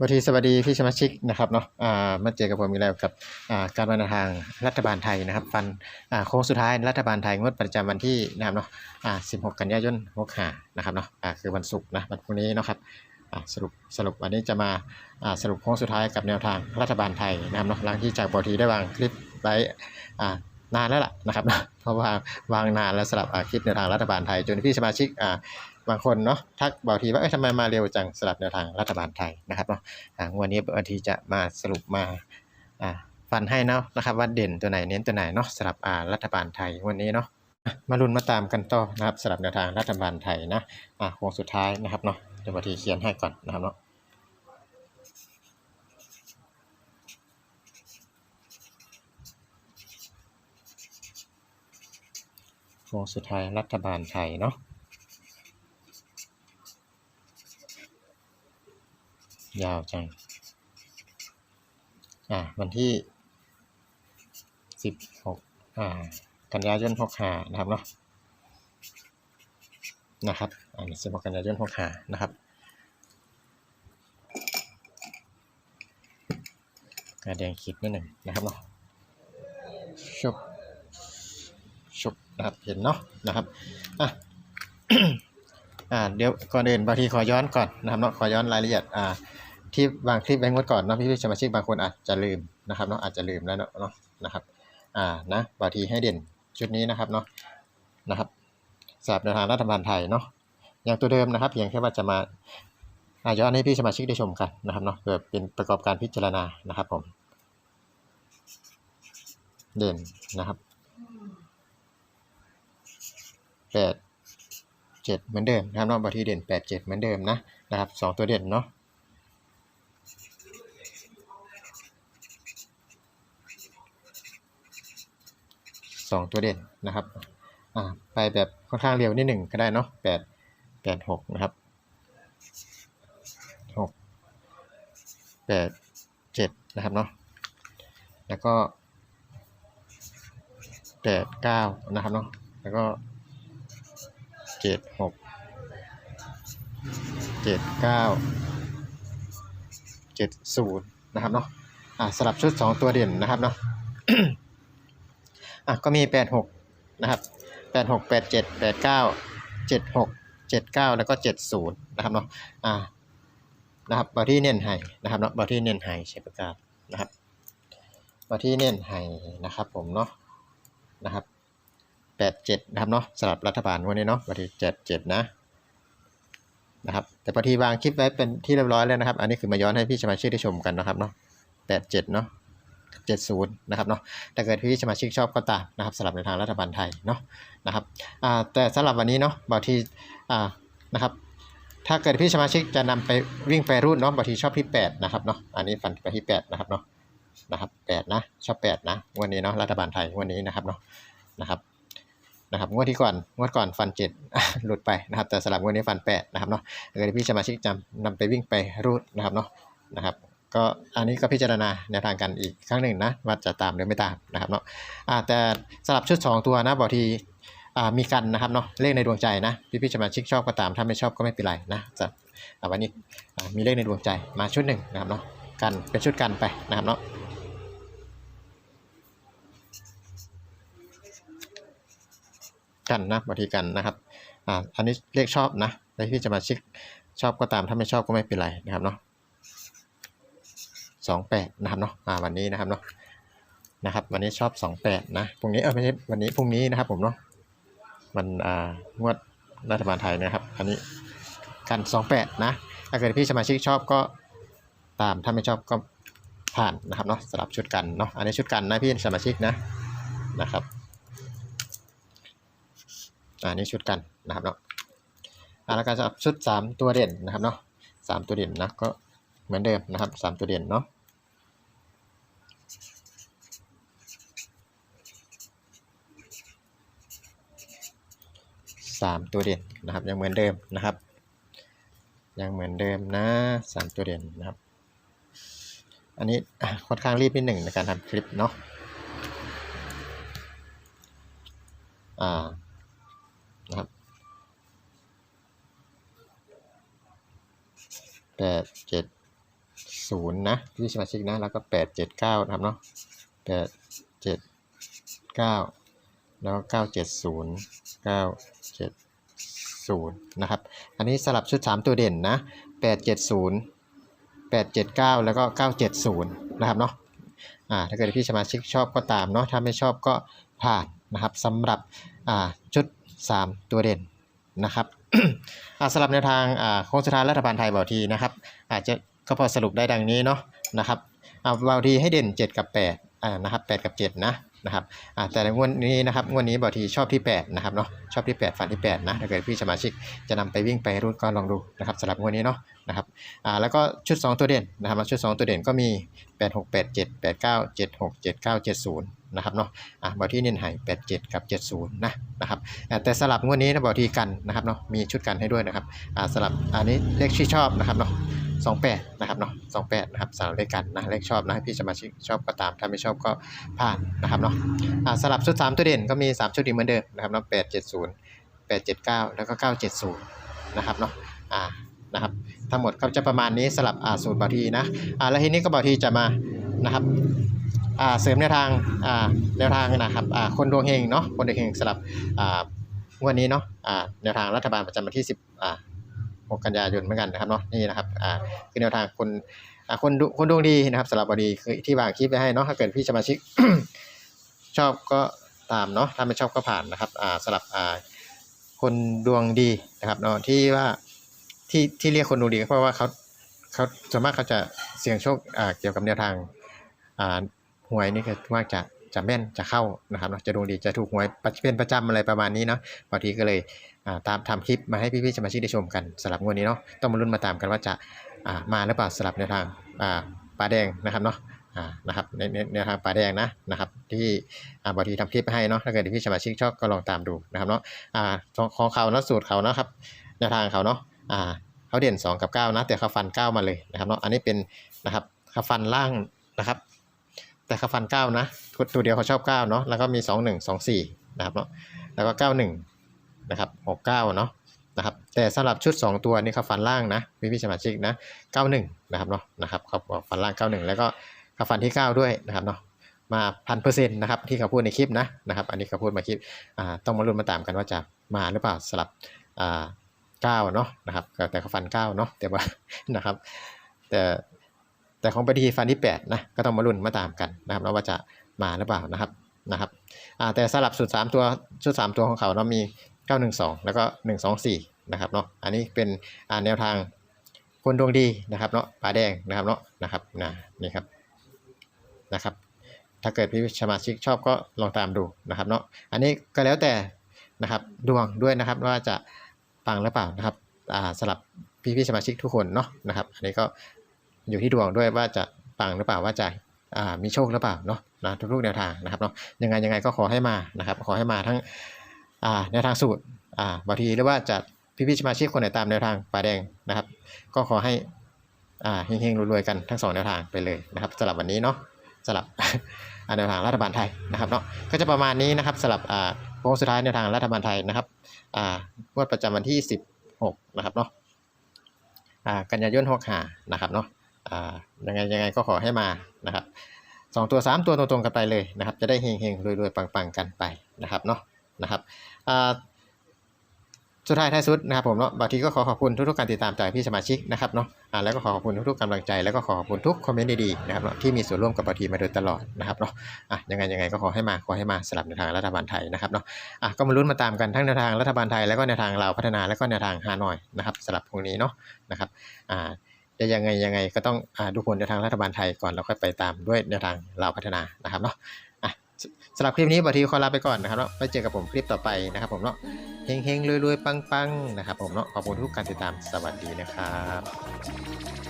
วัสดีสวัสดีพี่สมาชิกนะครับเนาะอ่ามาเจอกับผมอีกแล้วกับอ่าการวันทางรัฐบาลไทยนะครับ ฟันอ่าโค้งสุดท้ายรัฐบาลไทยงวดประจำวันที่นะครับเนาะอ่า16 กันยายน65นะครับเนาะอ่าคือวันศุกร์นะวันพรุ่งนี้เนาะครับอ่าสรุปสรุปวันนี้จะมาอ่าสรุปโค้งสุดท้ายกับแนวทางรัฐบาลไทยนะครับเนาะหลังที่จากบอทีได้วางคลิปไว้อ่านานแล้วล่ะนะครับเพราะว่าวางนานแล้วสำหรับคลิปแนวทางรัฐบาลไทยจนพี่สมาชิกอ่า บางคนเนาะทักบอกทีว่าเอ้ยทำไมมาเร็วจังสลับแนวทางรัฐบาลไทยนะครับเนาะงวดนี้บางทีจะมาสรุปมาฟันให้เนาะนะครับว่าเด่นตัวไหนเน้นตัวไหนเนาะสลับอ่ารัฐบาลไทยวันนี้เนาะอะมาลุ้นมาตามกันต่อนะครับสลับแนวทางรัฐบาลไทยนะอ่าโค้งสุดท้ายนะครับเนาะเดี๋ยวบางทีเขียนให้ก่อนนะครับเนาะโค้งสุดท้ายรัฐบาลไทยเนาะ ยาวจัง อ่า วันที่สิบหกอ่า กันยายนหกห้านะครับเนาะ นะครับอ่าสิบหกกันยายนหกห้านะครับกระแดงขีดนิดหนึ่งนะครับเนาะชุบชุบนะครับ เห็นเนาะ นะครับ อะอ่าเดี๋ยวก่อนอื่นบางทีขอย้อนก่อนนะครับเนาะขอย้อนรายละเอียดอ่า ที่บางคลิปแบงค์งวดก่อนเนาะพี่พี่สมาชิกบางคนอาจจะลืมนะครับเนาะอาจจะลืมแล้วเนาะเนาะนะครับอ่านะบางทีให้เด่นชุดนี้นะครับเนาะนะครับสำหรับแนวทางรัฐบาลไทยเนาะอย่างตัวเดิมนะครับเพียงแค่ว่าจะมาอ่าย้อนให้พี่สมาชิกได้ชมกันนะครับเนาะเพื่อเป็นประกอบการพิจารณานะครับผม เด่นนะครับแปดเจ็ดเหมือนเดิมนะครับเนาะบางทีเด่นแปดเจ็ดเหมือนเดิมนะนะครับสองตัวเด่นเนาะ สองตัวเด่นนะครับอ่าไปแบบค่อนข้างเร็วนิดหนึ่งก็ได้เนาะแปดแปดหกนะครับหกแปดเจ็ดนะครับเนาะแล้วก็แปดเก้านะครับเนาะแล้วก็เจ็ดหกเจ็ดเก้าเจ็ดศูนย์นะครับเนาะอ่าสลับชุดสองตัวเด่นนะครับเนาะ อะก็มีแปดหกนะครับแปดหกแปดเจ็ดแปดเก้าเจ็ดหกเจ็ดเก้าแล้วก็เจ็ดศูนย์นะครับเนาะอ่านะครับบอที่เน้นไห้นะครับเนาะบอที่เน้นไห้ใช้ประกาศนะครับบอที่เน้นไห้นะครับผมเนาะนะครับแปดเจ็ดนะครับเนาะสำหรับรัฐบาลวันนี้เนาะบอที่เจ็ดเจ็ดนะนะครับแต่บอที่วางคลิปไว้เป็นที่เรียบร้อยแล้วนะครับ อันนี้คือมาย้อนให้พี่สมาชิกได้ชมกันนะครับเนาะแปดเจ็ดเนาะ 70 นะครับเนาะถ้าเกิดพี่สมาชิกชอบก็ตามนะครับสำหรับในทางรัฐบาลไทยเนาะนะครับแต่สำหรับวันนี้เนาะบางทีนะครับถ้าเกิดพี่สมาชิกจะนำไปวิ่งไปรูดเนาะบางทีชอบที่ 8 นะครับเนาะอันนี้ฟันไปที่ 8 นะครับเนาะนะครับ8นะชอบ 8 นะวันนี้เนาะรัฐบาลไทยวันนี้นะครับเนาะนะครับนะครับงวดที่ก่อนงวดก่อนฟันเจ็ดหลุดไปนะครับแต่สำหรับงวดนี้ฟัน8นะครับเนาะถ้าเกิดพี่สมาชิกจำนำไปวิ่งไปรูดนะครับเนาะนะครับ ก็อันนี้ก็พิจารณาแนวทางกันอีกครั้งหนึ่งนะว่าจะตามหรือไม่ตามนะครับเนาะแต่สลับชุด 2 ตัวนะบอกทีอ่ามีกันนะครับเนาะเลขในดวงใจนะพี่พี่สมาชิกชอบก็ตามถ้าไม่ชอบก็ไม่เป็นไรนะจะวันนี้มีเลขในดวงใจมาชุดหนึ่งนะครับเนาะกันเป็นชุดกันไปนะครับเนาะกันนะบางทีกันนะครับอ่าอันนี้เลขชอบนะแล้วพี่จะมาชิกชอบก็ตามถ้าไม่ชอบก็ไม่เป็นไรนะครับเนาะ สองแปดนะครับเนาะอ่าวันนี้นะครับเนาะนะครับ วันนี้ชอบสองแปดนะพรุ่งนี้เออไม่ใช่วันนี้พรุ่งนี้นะครับผมเนาะมันอ่างวดรัฐบาลไทยนะครับ อันนี้กันสองแปดนะถ้าเกิดพี่สมาชิกชอบก็ตามถ้าไม่ชอบก็ผ่านนะครับเนาะสลับชุดกันเนาะอันนี้ชุดกันนะพี่สมาชิกนะนะครับอันนี้ชุดกันนะครับเนาะอ่าแล้วก็สำหรับชุดสามตัวเด่นนะครับเนาะสามตัวเด่นนะก็ เหมือนเดิมนะครับสามตัวเด่นเนาะสามตัวเด่นนะครับ ยังเหมือนเดิมนะครับ ยังเหมือนเดิมนะสามตัวเด่นนะครับ อันนี้ค่อนข้างรีบนิดหนึ่งในการทำคลิปเนาะอ่านะครับแปดเจ็ด ศูนย์นะพี่สมาชิกนะแล้วก็แปดเจ็ดเก้านะครับเนาะแปดเจ็ดเก้าแล้วก็เก้าเจ็ดศูนย์เก้าเจ็ดศูนย์นะครับ อันนี้สลับชุดสามตัวเด่นนะแปดเจ็ดศูนย์แปดเจ็ดเก้าแล้วก็เก้าเจ็ดศูนย์นะครับเนาะอ่าถ้าเกิดพี่สมาชิกชอบก็ตามเนาะถ้าไม่ชอบก็ผ่านนะครับสำหรับอ่าชุดสามตัวเด่นนะครับอ่าสำหรับแนวทางอ่าโค้งสุดท้ายรัฐบาลไทยบอกทีนะครับ อาจจะ ก็พอสรุปได้ดังนี้เนาะนะครับเอาบางทีให้เด่น 7 กับ8อ่านะครับ8กับ 7 นะนะครับอ่าแต่ในงวดนี้นะครับงวดนี้บางทีชอบที่8นะครับเนาะชอบที่ 8 ฝันที่ 8 นะถ้าเกิดพี่สมาชิกจะนำไปวิ่งไปรุ่นก็ลองดูนะครับสำหรับงวดนี้เนาะนะครับอ่าแล้วก็ชุด 2 ตัวเด่นนะครับชุด 2 ตัวเด่นก็มี 8 6 8 7 8 9 7 6 7 9 7 0 นะครับเนาะอ่าบางที่เน้นให้87 กับ 70 นะนะครับอ่าแต่สลับงวดนี้นะบางทีกันนะครับเนาะมีชุดกันให้ด้วยนะครับอ่าสลับอันนี้เลขที่ชอบนะครับเนาะ28 นะครับเนาะ28 นะครับสำหรับเลขกันนะเลขชอบนะพี่สมาชิกชอบก็ตามถ้าไม่ชอบก็ผ่านนะครับเนาะอ่าสลับชุด 3 ตัวเด่นก็มี 3 ชุดอีเหมือนเดิมนะครับเนาะ870 879 แล้วก็ 970 นะครับเนาะอ่านะครับทั้งหมดก็จะประมาณนี้สลับอ่าสูตรบาทีนะอ่าแล้วทีนี้ก็บาทีจะมานะครับ เสริมแนวทางแนวทางนะครับคนดวงเฮงเนาะคนดวงเฮงสลับงวันนี้เนาะแนวทางรัฐบาลประจำวันที่ 10 6 กันยายนเหมือนกันนะครับเนาะนี่นะครับคือแนวทางคนคนดูคนดวงดีนะครับสำหรับบดีคือที่วางคลิปไว้ให้เนาะถ้าเกิดพี่สมาชิกชอบก็ตามเนาะถ้าไม่ชอบก็ผ่านนะครับสำหรับคนดวงดีนะครับเนาะที่ว่าที่ที่เรียกคนดวงดีก็เพราะว่าเขาเขาส่วนมากเขาจะเสี่ยงโชคเกี่ยวกับแนวทาง หวยนี่ก็ว่าจะจะแม่นจะเข้านะครับเนาะจะดวงดีจะถูกหวยเป็นประจำอะไรประมาณนี้เนาะบางทีก็เลยตามทำคลิปมาให้พี่ๆสมาชิกได้ชมกันสลับงวดนี้เนาะต้องมาลุ้นมาตามกันว่าจะมาหรือเปล่าสลับในทางปลาแดงนะครับเนาะนะครับในในในทางปลาแดงนะนะครับที่อ่าบอดีทำคลิปให้เนาะถ้าเกิดพี่สมาชิกชอบก็ลองตามดูนะครับเนาะของเขาเนาะสูตรเขานะครับแนวทางเขาเนาะเขาเด่น 2 กับ 9 นะ แต่เขาฟัน 9 มาเลยนะครับเนาะอันนี้เป็นนะครับเขาฟันล่างนะครับ แต่เขาฟัน9นะตัวเดียวเขาชอบ9เนาะแล้วก็มี2 1 2 4นะครับเนาะแล้วก็91นะครับ69เก้าเนาะนะครับแต่สำหรับชุด 2 ตัวนี่เขาฟันล่างนะพี่พี่สมาชิกนะ91นะครับเนาะนะครับเขาฟันล่าง91แล้วก็เขาฟันที่9ด้วยนะครับเนาะมาพันเปอร์เซ็นต์นะครับที่เขาพูดในคลิปนะนะครับอันนี้เขาพูดมาคลิปอ่าต้องมาลุ้นมาตามกันว่าจะมาหรือเปล่าสลับอ่า9เนาะนะครับแต่เขาฟัน9เนาะแต่ว่านะครับแต่ แต่ของปฏิฟันที่ 8 นะ ก็ต้องมาลุ้นมาตามกันนะครับว่าจะมาหรือเปล่านะครับนะครับแต่สลับสุด 3 ตัวชุด 3 ตัวของเขาเนาะมี 912 แล้วก็ 124 นะครับเนาะอันนี้เป็นแนวทางคนดวงดีนะครับเนาะปลาแดงนะครับเนาะนะครับนะนี่ครับนะครับ ถ้าเกิดพี่สมาชิกชอบก็ลองตามดูนะครับเนาะอันนี้ก็แล้วแต่นะครับดวงด้วยนะครับว่าจะปังหรือเปล่านะครับสลับพี่พี่ๆสมาชิกทุกคนเนาะนะครับ อันนี้ก็ อยู่ที่ดวงด้วยว่าจะปังหรือเปล่าว่าจะามีโชคหรือเปล่าเนาะนะทุกๆแนวทางนะครับเนาะยังไงยังไงก็ขอให้มานะครับขอให้มาทั้งแนวทางสูตรบางทีหรือว่าจะพี่พี่ๆสมาชิกคนไหนตามแนวทางป่าแดงนะครับ ก็ขอให้เฮงๆรวยๆกันทั้งสองแนวทางไปเลยนะครับสำหรับวันนี้เนาะสำหรับแนวทางรัฐบาลไทยนะครับเนาะก็จะประมาณนี้นะครับสำหรับอ่าโค้งสุดท้ายแนวทางรัฐบาลไทยนะครับงวดประจำวันที่ 16 นะครับเนาะกันยายน65นะครับเนาะ อ่ายังไงยังไงก็ขอให้มานะครับสองตัวสามตัวตรงๆกันไปเลยนะครับ จะได้เฮงๆรวยๆปังๆกันไปนะครับเนาะนะครับอ่าสุดท้ายท้ายสุดนะครับผมเนาะบางทีก็ขอขอบคุณทุกๆการติดตามจากพี่สมาชิกนะครับเนาะอ่าแล้วก็ขอขอบคุณทุกๆกำลังใจ แล้วก็ขอขอบคุณทุกคอมเมนต์ดีๆนะครับเนาะที่มีส่วนร่วมกับบางทีมาโดยตลอดนะครับเนาะอะยังไงยังไงก็ขอให้มาขอให้มาสลับในทางรัฐบาลไทยนะครับเนาะอะก็มาลุ้นมาตามกันทั้งแนทางรัฐบาลไทยแล้วก็แนทางลาวพัฒนาแล้วก็แนทางฮานอยนะครับสลับพวกนี้เนาะนะครับอ่า จะยังไงยังไงก็ต้องอ่าดูผลแนวทางรัฐบาลไทยก่อนแล้วค่อยไปตามด้วยแนวทางเราพัฒนานะครับเนาะอะสำหรับคลิปนี้บอทีขอลาไปก่อนนะครับเนาะไปเจอกับผมคลิปต่อไปนะครับผมเนาะเฮงๆรวยๆปังๆนะครับผมเนาะขอบคุณทุกการติดตามสวัสดีนะครับ